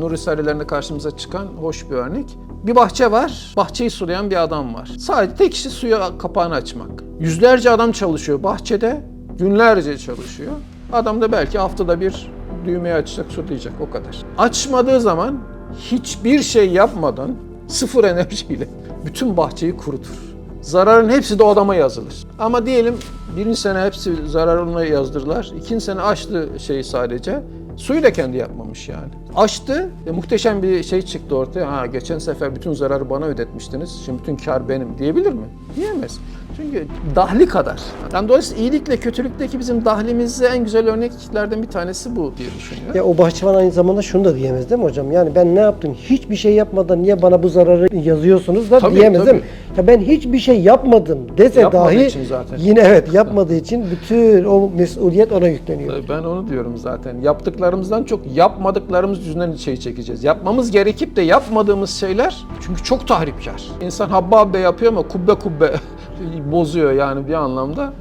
Nur Risalelerinde karşımıza çıkan hoş bir örnek. Bir bahçe var, bahçeyi sulayan bir adam var. Sadece tek işi suya kapağını açmak. Yüzlerce adam çalışıyor bahçede, günlerce çalışıyor. Adam da belki haftada bir düğmeyi açacak, sulayacak o kadar. Açmadığı zaman hiçbir şey yapmadan sıfır enerjiyle bütün bahçeyi kurutur. Zararın hepsi de o adama yazılır. Ama diyelim birinci sene hepsi zararına yazdırırlar. İkinci sene açtı şeyi sadece. Suyu da kendi yapmamış yani. Açtı ve muhteşem bir şey çıktı ortaya. Ha geçen sefer bütün zararı bana ödetmiştiniz. Şimdi bütün kar benim diyebilir mi? Diyemez. Çünkü dahli kadar. Yani dolayısıyla iyilikle kötülükteki bizim dahlimize en güzel örneklerden bir tanesi bu diye düşünüyorum. Ya o bahçıvan aynı zamanda şunu da diyemez değil mi hocam? Yani ben ne yaptım? Hiçbir şey yapmadan niye bana bu zararı yazıyorsunuz da Tabii, diyemez değil mi? tabii. Ya ben hiçbir şey yapmadım dese Yapmadığı dahi için zaten. yine evet yapmadığı için bütün o mesuliyet ona yükleniyor. Ben onu diyorum zaten. Yaptıklarımızdan çok yapmadıklarımız yüzünden şey çekeceğiz. Yapmamız gerekip de yapmadığımız şeyler çünkü çok tahripkar. İnsan habbe habbe yapıyor ama kubbe kubbe bozuyor yani bir anlamda.